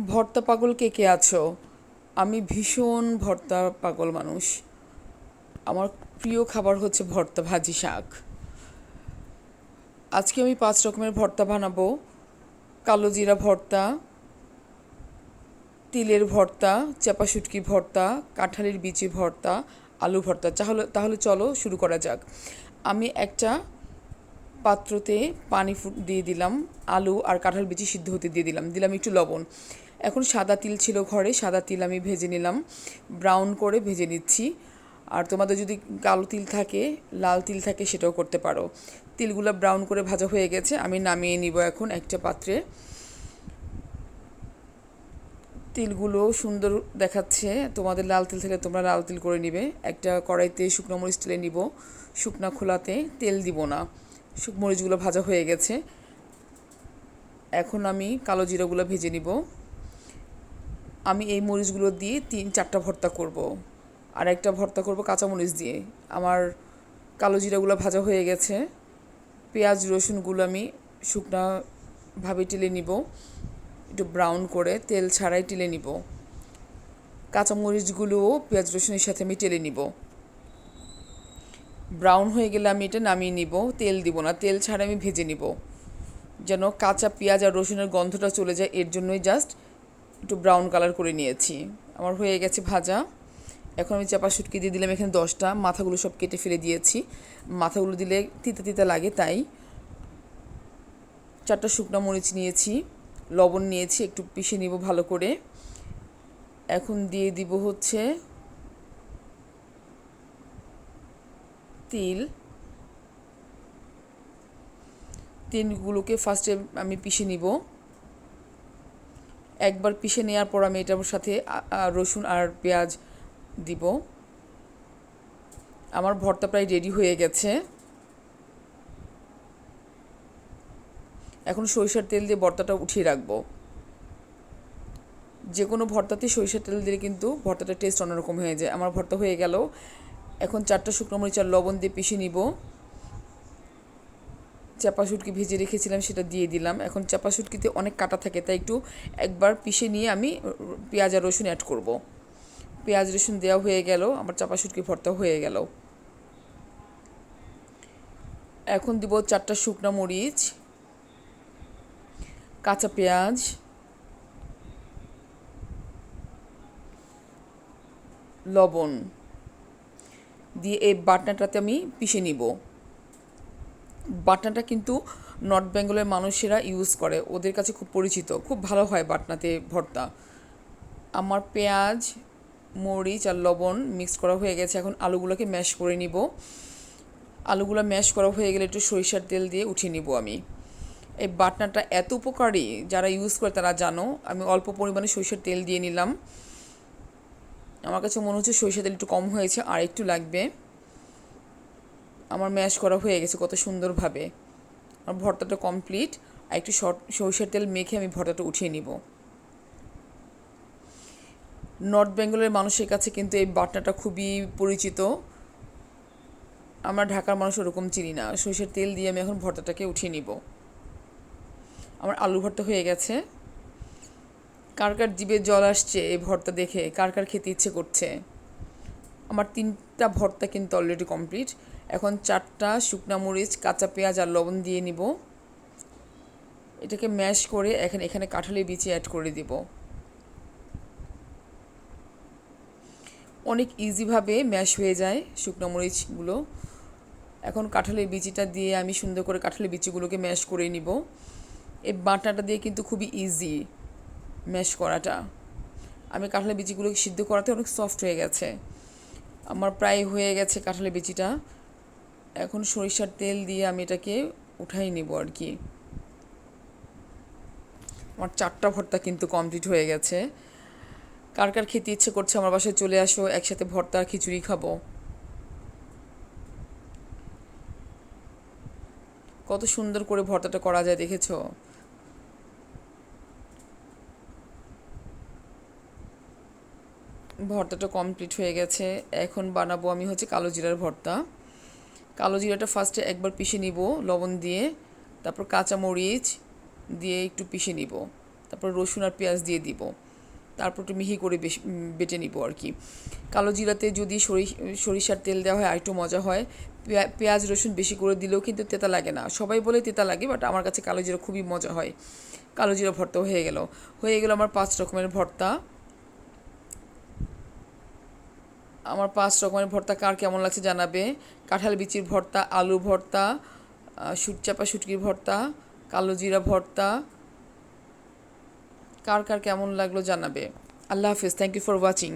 ভর্তা পাগল কে কে আছো? আমি ভীষণ ভর্তা পাগল মানুষ। আমার প্রিয় খাবার হচ্ছে ভর্তা ভাজি শাক। আজকে আমি পাঁচ রকমের ভর্তা বানাবো। কালো জিরা ভর্তা, তিলের ভর্তা চাপা শুটকি ভর্তা, কাঁঠালের বিচি ভর্তা, আলু ভর্তা। তাহলে তাহলে চলো শুরু করা যাক। আমি একটা পাত্রতে পানি ফু দিয়ে দিলাম, আলু আর কাঁঠাল বিচি সিদ্ধ হতে দিয়ে দিলাম। দিলাম একটু লবণ। এখন সাদা তিল ছিল ঘরে, সাদা তিল আমি ভেজে নিলাম। ব্রাউন করে ভেজে নিচ্ছি। আর তোমাদের যদি কালো তিল থাকে, লাল তিল থাকে, সেটাও করতে পারো। তিলগুলো ব্রাউন করে ভাজা হয়ে গেছে, আমি নামিয়ে নিব এখন একটা পাত্রে। তিলগুলো সুন্দর দেখাচ্ছে। তোমাদের লাল তিল থেকে তোমরা লাল তিল করে নিবে। একটা কড়াইতে শুকনো মরিচ তেলে নিব। শুকনা খোলাতে তেল দিব না। শুক মরিচগুলো ভাজা হয়ে গেছে। এখন আমি কালো জিরাগুলো ভেজে নিব। আমি এই মরিচগুলো দিয়ে তিন চারটা ভর্তা করব। আর একটা ভর্তা করব কাঁচামরিচ দিয়ে। আমার কালো জিরাগুলো ভাজা হয়ে গেছে। পেঁয়াজ, রসুনগুলো আমি শুকনাভাবে টেলে নিব। একটু ব্রাউন করে তেল ছাড়াই টেলে নিব। কাঁচামরিচগুলোও পেঁয়াজ, রসুনের সাথে আমি টেলে নিব। ব্রাউন হয়ে গেলে আমি এটা নামিয়ে নিব, তেল দিব না, তেল ছাড়া আমি ভেজে নিব। যেন কাঁচা পেঁয়াজ আর রসুনের গন্ধটা চলে যায়, এর জন্যই জাস্ট একটু ব্রাউন কালার করে নিয়েছি। আমার হয়ে গেছে ভাজা। এখন আমি চাপা শুটকি দিয়ে দিলাম এখানে দশটা, মাথাগুলো সব কেটে ফেলে দিয়েছি। মাথাগুলো দিলে তিতা তিতা লাগে তাই চারটা শুকনো মরিচ নিয়েছি, লবণ নিয়েছি, একটু পিষে নিব ভালো করে। এখন দিয়ে দিব হচ্ছে তিল, তিলগুলোকে ফার্স্টে আমি পিষে নিব। একবার পিষে নেওয়ার পর আমি এটার সাথে রসুন আর পেঁয়াজ দিব। আমার ভর্তা প্রায় রেডি হয়ে গেছে। এখন সরিষার তেল দিয়ে ভর্তাটা উঠিয়ে রাখব। যে কোনো ভর্তাতে সরিষার তেল দিলে কিন্তু ভর্তাটা টেস্ট অন্যরকম হয়ে যায়। আমার ভর্তা হয়ে গেল। এখন চারটা শুকনো মরিচ আর লবণ দিয়ে পিষে নিব। চাপা শুটকি ভেজে রেখেছিলাম, সেটা দিয়ে দিলাম। এখন চাপা শুটকিতে অনেক কাটা থাকে, তাই একটু একবার পিষে নিয়ে আমি পেঁয়াজ আর রসুন অ্যাড করব। পেঁয়াজ, রসুন দেওয়া হয়ে গেল, আমার চাপা শুটকি ভর্তা হয়ে গেল। এখন দিব চারটা শুকনো মরিচ, কাঁচা পেঁয়াজ, লবণ। দিয়ে এই বাটনাটাতে আমি পিষে নিব। বাটনাটা কিন্তু নর্থ বেঙ্গলের মানুষেরা ইউজ করে, ওদের কাছে খুব পরিচিত, খুব ভালো হয় বাটনাতে ভর্তা। আমার পেঁয়াজ, মরিচ আর লবণ মিক্স করা হয়ে গেছে, এখন আলুগুলোকে ম্যাশ করে নিব। আলুগুলো ম্যাশ করা হয়ে গেলে একটু সরিষার তেল দিয়ে উঠিয়ে নিব আমি। এই বাটনাটা এত উপকারী, যারা ইউজ করে তারা জানো, আমি অল্প পরিমাণে সরিষার তেল দিয়ে নিলাম। আমার কাছে মনে হচ্ছে সরিষার তেল একটু কম হয়েছে, আর একটু লাগবে। আমার ম্যাশ করা হয়ে গেছে কত সুন্দরভাবে। আমার ভর্তাটা কমপ্লিট আর একটু সরিষার তেল মেখে আমি ভর্তাটা উঠিয়ে নিব। নর্থ বেঙ্গলের মানুষের কাছে কিন্তু এই বাটনাটা খুবই পরিচিত। আমরা ঢাকার মানুষ ওরকম চিনি না। সরিষার তেল দিয়ে আমি এখন ভর্তাটাকে উঠিয়ে নিব। আমার আলু ভর্তা হয়ে গেছে। কার কার জিভে জল আসছে এই ভর্তা দেখে? কার কার খেতে ইচ্ছে করছে? আমার তিনটা ভর্তা কিন্তু অলরেডি কমপ্লিট এখন চারটা শুকনা মরিচ, কাঁচা পেঁয়াজ আর লবণ দিয়ে নিব। এটাকে ম্যাশ করে এখন এখানে কাঁঠালের বিচি অ্যাড করে দিব। অনেক ইজিভাবে ম্যাশ হয়ে যায় শুকনো মরিচগুলো। এখন কাঁঠালের বিচিটা দিয়ে আমি সুন্দর করে কাঁঠালের বিচিগুলোকে ম্যাশ করে নিব। এই বাটাটা দিয়ে কিন্তু খুবই ইজি ম্যাশ করাটা। আমি কাঁঠালের বিচিগুলোকে সিদ্ধ করাতে অনেক সফট হয়ে গেছে। আমার প্রায় হয়ে গেছে কাঁঠালের বিচিটা। এখন সরিষার তেল দিয়ে আমি এটাকে উঠাই নেব আর কি। আমার চারটা ভর্তা কিন্তু কমপ্লিট হয়ে গেছে। কার কার খেতে ইচ্ছে করছে আমার বাসায় চলে আসো, একসাথে ভর্তা আর খিচুড়ি খাব। কত সুন্দর করে ভর্তাটা করা যায় দেখেছ? ভর্তাটা কমপ্লিট হয়ে গেছে। এখন বানাবো আমি হচ্ছে কালো জিরার ভর্তা। কালো জিরাটা ফার্স্টে একবার পিষে নিব লবণ দিয়ে। তারপর কাঁচা মরিচ দিয়ে একটু পিষে নিব। তারপর রসুন আর পেঁয়াজ দিয়ে দিব। তারপর একটু মিহি করে বেটে নিব আর কি। কালো জিরাতে যদি সরি, সরিষার তেল দেওয়া হয়, আরেকটু মজা হয়। পেঁয়া- পেঁয়াজ, রসুন বেশি করে দিলেও কিন্তু তেতা লাগে না। সবাই বলে তেতা লাগে বাট আমার কাছে কালো জিরা খুবই মজা হয়। কালো জিরা ভর্তা হয়ে গেল। হয়ে গেল আমার পাঁচ রকমের ভর্তা। আমার পাঁচ রকমের ভর্তা, কার কেমন লাগছে জানাবে। কাঁঠাল বিচির ভর্তা, আলু ভর্তা সুটচাপা শুটকির ভর্তা, কালো জিরা ভর্তা। কার কার কেমন লাগল জানাবে। আল্লাহ হাফিজ থ্যাংক ইউ ফর ওয়াচিং